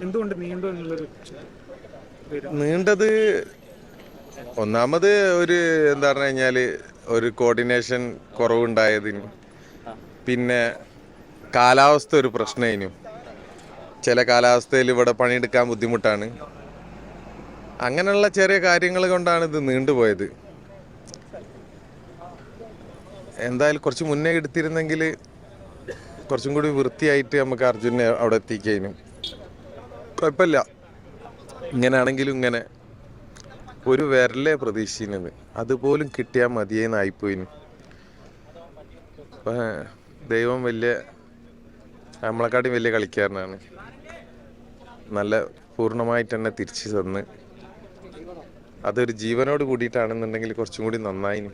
എന്തുകൊണ്ട് നീണ്ടത് ഒന്നാമത് ഒരു എന്താ പറഞ്ഞു കഴിഞ്ഞാൽ ഒരു കോർഡിനേഷൻ കുറവുണ്ടായതിന് പിന്നെ കാലാവസ്ഥ ഒരു പ്രശ്നമായിരുന്നു ചില കാലാവസ്ഥയിൽ ഇവിടെ പണിയെടുക്കാൻ ബുദ്ധിമുട്ടാണ്. അങ്ങനെയുള്ള ചെറിയ കാര്യങ്ങൾ കൊണ്ടാണ് ഇത് നീണ്ടുപോയത് എന്തായാലും കുറച്ച് മുന്നേ എടുത്തിരുന്നെങ്കിൽ കുറച്ചും കൂടി വൃത്തിയായിട്ട് നമുക്ക് അർജുനെ അവിടെ എത്തിക്കാനും. കുഴപ്പമില്ല. ഇങ്ങനെയാണെങ്കിലും ഇങ്ങനെ. ഒരു വിരലേ പ്രതീക്ഷിക്കുന്നത് അതുപോലും കിട്ടിയാൽ മതിയെന്നായിപ്പോയിന് അപ്പം ദൈവം വലിയ നമ്മളെക്കാട്ടും വലിയ കളിക്കാരനാണ്. നല്ല പൂർണമായിട്ട് തന്നെ തിരിച്ചു തന്ന്. അതൊരു ജീവനോട് കൂടിയിട്ടാണെന്നുണ്ടെങ്കിൽ കുറച്ചും കൂടി നന്നായിന്.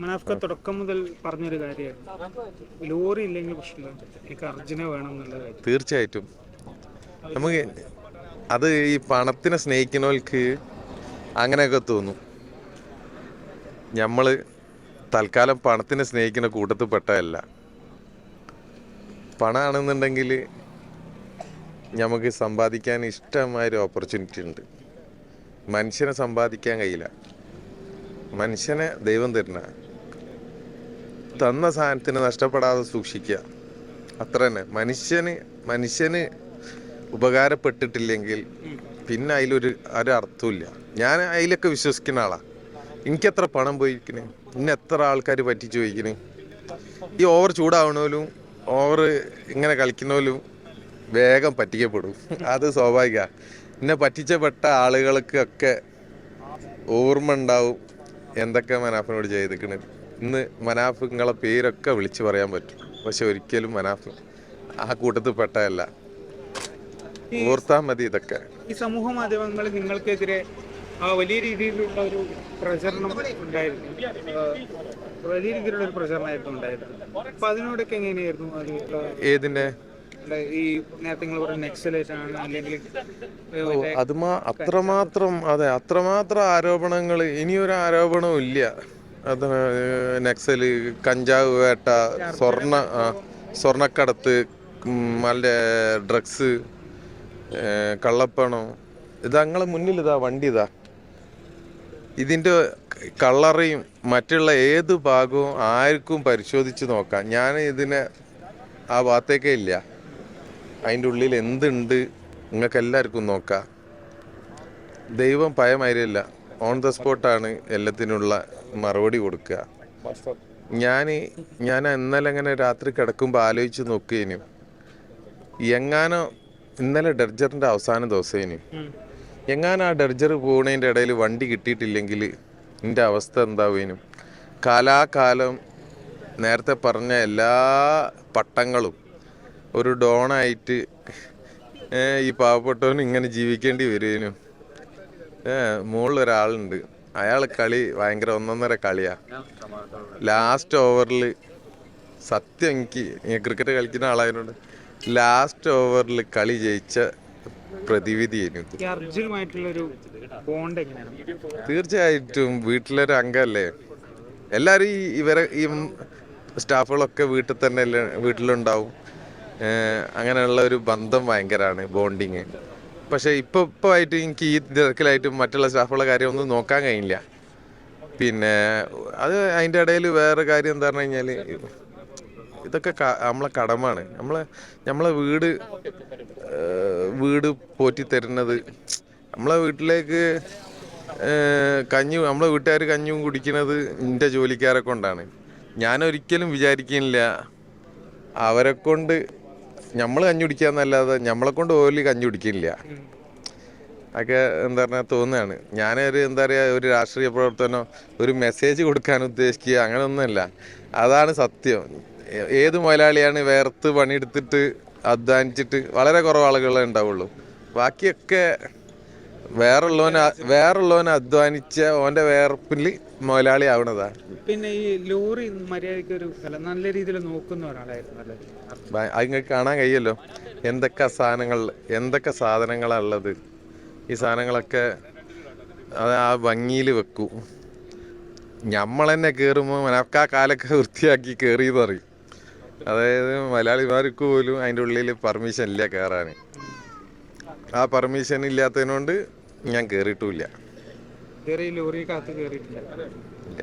മനാഫ്ക തുടക്കം മുതൽ പറഞ്ഞൊരു കാര്യമായിരുന്നു. ലോറി ഇല്ലെങ്കിൽ പ്രശ്നമില്ല എനിക്ക് അർജുന വേണം എന്നുള്ള തീർച്ചയായിട്ടും. നമുക്ക് അത് ഈ പണത്തിനെ സ്നേഹിക്കുന്നവർക്ക് അങ്ങനെയൊക്കെ തോന്നും. നമ്മൾ തൽക്കാലം പണത്തിനെ സ്നേഹിക്കുന്ന കൂട്ടത്തിൽ പെട്ടതല്ല. പണമാണെന്നുണ്ടെങ്കിൽ നമുക്ക് സമ്പാദിക്കാൻ ഇഷ്ടമായൊരു ഓപ്പർച്യൂണിറ്റി ഉണ്ട്. മനുഷ്യനെ സമ്പാദിക്കാൻ കഴിയില്ല. മനുഷ്യനെ ദൈവം തരുന്ന തന്ന സാധനത്തിന് നഷ്ടപ്പെടാതെ സൂക്ഷിക്കുക. അത്ര തന്നെ. മനുഷ്യന് മനുഷ്യന് ഉപകാരപ്പെട്ടിട്ടില്ലെങ്കിൽ പിന്നെ അതിലൊരു ഒരു അർത്ഥമില്ല ഞാൻ അതിലൊക്കെ വിശ്വസിക്കുന്ന ആളാണ് എനിക്കെത്ര പണം പോയിരിക്കണേ? ഇന്നെ എത്ര ആൾക്കാർ പറ്റിച്ചു പോയിക്കണ് ഈ ഓവർ ചൂടാവണോലും ഓവർ ഇങ്ങനെ കളിക്കുന്നവലും വേഗം പറ്റിക്കപ്പെടും. അത് സ്വാഭാവിക. എന്നെ പറ്റിച്ചപ്പെട്ട ആളുകൾക്കൊക്കെ ഓർമ്മ ഉണ്ടാവും എന്തൊക്കെ മനാഫിനോട് ചെയ്തിക്കണ്. ഇന്ന് മനാഫുങ്ങളെ പേരൊക്കെ വിളിച്ചു പറയാൻ പറ്റും. പക്ഷെ ഒരിക്കലും മനാഫ് ആ കൂട്ടത്തിൽ പെട്ടതല്ല. ഓർത്താ മതി ഇതൊക്കെ. ഈ സമൂഹ മാധ്യമങ്ങൾ നിങ്ങൾക്കെതിരെ വലിയ രീതിയിലുള്ള ഒരു പ്രചരണം ഉണ്ടായിരുന്നു. വലിയ രീതിയിലുള്ള ഒരു പ്രചരണമായിരുന്നു ഉണ്ടായിരുന്നു അപ്പൊ അതിനോടൊക്കെ എങ്ങനെയായിരുന്നു അത്? ഏതിന്റെ ഈ നേരത്തെ നിങ്ങൾ പറഞ്ഞ നെക്സലേറ്റ് ആണ് അല്ലെങ്കിൽ അത്രമാത്രം അതെ അത്രമാത്രം ആരോപണങ്ങൾ ഇനിയൊരു ആരോപണവും ഇല്ല. അത് നക്സൽ കഞ്ചാവ് വേട്ട സ്വർണ സ്വർണക്കടത്ത് നല്ല ഡ്രഗ്സ് കള്ളപ്പണം. ഇത് മുന്നിൽ ഇതാ വണ്ടി ഇതാ. ഇതിന്റെ കളറയും മറ്റുള്ള ഏത് ഭാഗവും ആർക്കും പരിശോധിച്ച് നോക്കാം. ഞാൻ ഇതിനെ ആ ഭാഗത്തേക്കേ ഇല്ല. അതിന്റെ ഉള്ളിൽ എന്തുണ്ട്? നിങ്ങൾക്ക് എല്ലാവർക്കും നോക്കാം. ദൈവം ഭയമായിരില്ല ഓൺ ദ സ്പോട്ടാണ് എല്ലാത്തിനുള്ള മറുപടി കൊടുക്കുക. ഞാൻ ഞാൻ ഇന്നലെ അങ്ങനെ രാത്രി കിടക്കുമ്പോൾ ആലോചിച്ച് നോക്കിയേനു എങ്ങാനോ ഇന്നലെ ഡെർജറിന്റെ അവസാന ദിവസേന്. എങ്ങാനും ആ ഡെർജർ പോകുന്നതിന്റെ ഇടയിൽ വണ്ടി കിട്ടിയിട്ടില്ലെങ്കിൽ എന്റെ അവസ്ഥ എന്താവേനും? കാലാകാലം നേരത്തെ പറഞ്ഞ എല്ലാ പട്ടങ്ങളും ഒരു ഡോണായിട്ട് ഈ പാവപ്പെട്ടവൻ ഇങ്ങനെ ജീവിക്കേണ്ടി വരുവേനും ഏ മുകളിൽ ഒരാളുണ്ട് അയാൾ കളി ഭയങ്കര ഒന്നൊന്നര കളിയാ. ലാസ്റ്റ് ഓവറിൽ സത്യം എനിക്ക് ക്രിക്കറ്റ് കളിക്കുന്ന ആളായതുകൊണ്ട് ലാസ്റ്റ് ഓവറിൽ കളി ജയിച്ച പ്രതിവിധി തീർച്ചയായിട്ടും വീട്ടിലൊരു അംഗമല്ലേ എല്ലാവരും ഈ ഇവരെ ഈ സ്റ്റാഫുകളൊക്കെ വീട്ടിൽ തന്നെ വീട്ടിലുണ്ടാവും. അങ്ങനെയുള്ള ഒരു ബന്ധം ഭയങ്കരമാണ് ബോണ്ടിങ് പക്ഷേ ഇപ്പോൾ ഇപ്പോൾ ആയിട്ട് എനിക്ക് ഈ തിരക്കിലായിട്ടും മറ്റുള്ള സ്റ്റാഫുകളുടെ കാര്യം ഒന്നും നോക്കാൻ കഴിയില്ല. പിന്നെ അത് അതിന്റെ ഇടയിൽ വേറെ കാര്യം എന്താ പറഞ്ഞു കഴിഞ്ഞാൽ ഇതൊക്കെ നമ്മളെ കടമാണ്. നമ്മൾ നമ്മളെ വീട് വീട് പോറ്റി തരുന്നത്. നമ്മളെ വീട്ടിലേക്ക് കഞ്ഞി നമ്മളെ വീട്ടുകാർ കഞ്ഞും കുടിക്കുന്നത് എന്റെ ജോലിക്കാരെ കൊണ്ടാണ്. ഞാനൊരിക്കലും വിചാരിക്കുന്നില്ല അവരെ കൊണ്ട് നമ്മൾ കഞ്ഞി കുടിക്കാന്നല്ലാതെ നമ്മളെ കൊണ്ട് ഓലി കഞ്ഞി കുടിക്കില്ല. ഒക്കെ എന്താ പറഞ്ഞാൽ തോന്നുകയാണ് ഞാനൊരു എന്താ പറയുക ഒരു രാഷ്ട്രീയ പ്രവർത്തനോ ഒരു മെസ്സേജ് കൊടുക്കാൻ ഉദ്ദേശിക്കുക അങ്ങനെയൊന്നുമല്ല അതാണ് സത്യം. ഏത് മുതലാളിയാണ് വേർത്ത് പണിയെടുത്തിട്ട് അധ്വാനിച്ചിട്ട് വളരെ കുറവ് ആളുകളെ ഉണ്ടാവുള്ളൂ. ബാക്കിയൊക്കെ വേറുള്ളവൻ വേറുള്ളവൻ അധ്വാനിച്ച ഓന്റെ വേർപ്പിൽ മുതലാളി ആവണതാ. പിന്നെ ഈ ലോറി മര്യാദയ്ക്ക് ഒരു നല്ല രീതിയിൽ നോക്കുന്ന ഒരാളായിരുന്നു അത് കാണാൻ കഴിയല്ലോ. എന്തൊക്കെ സാധനങ്ങൾ എന്തൊക്കെ സാധനങ്ങളാ ഉള്ളത്? ഈ സാധനങ്ങളൊക്കെ അത് ആ ഭംഗിയിൽ വെക്കൂ. നമ്മൾ തന്നെ കയറുമ്പോൾ മനക്ക് ആ കാലൊക്കെ വൃത്തിയാക്കി കയറി പറയും. അതായത് മലയാളിമാർക്ക് പോലും അതിന്റെ ഉള്ളിൽ പെർമിഷൻ ഇല്ല കയറാൻ ആ പെർമിഷൻ ഇല്ലാത്തതിനോണ്ട് ഞാൻ കേറിയിട്ടുമില്ല. ഇതുവരെ ഈ ലോറി കാത്ത് കേറിയിട്ടില്ല ഇല്ല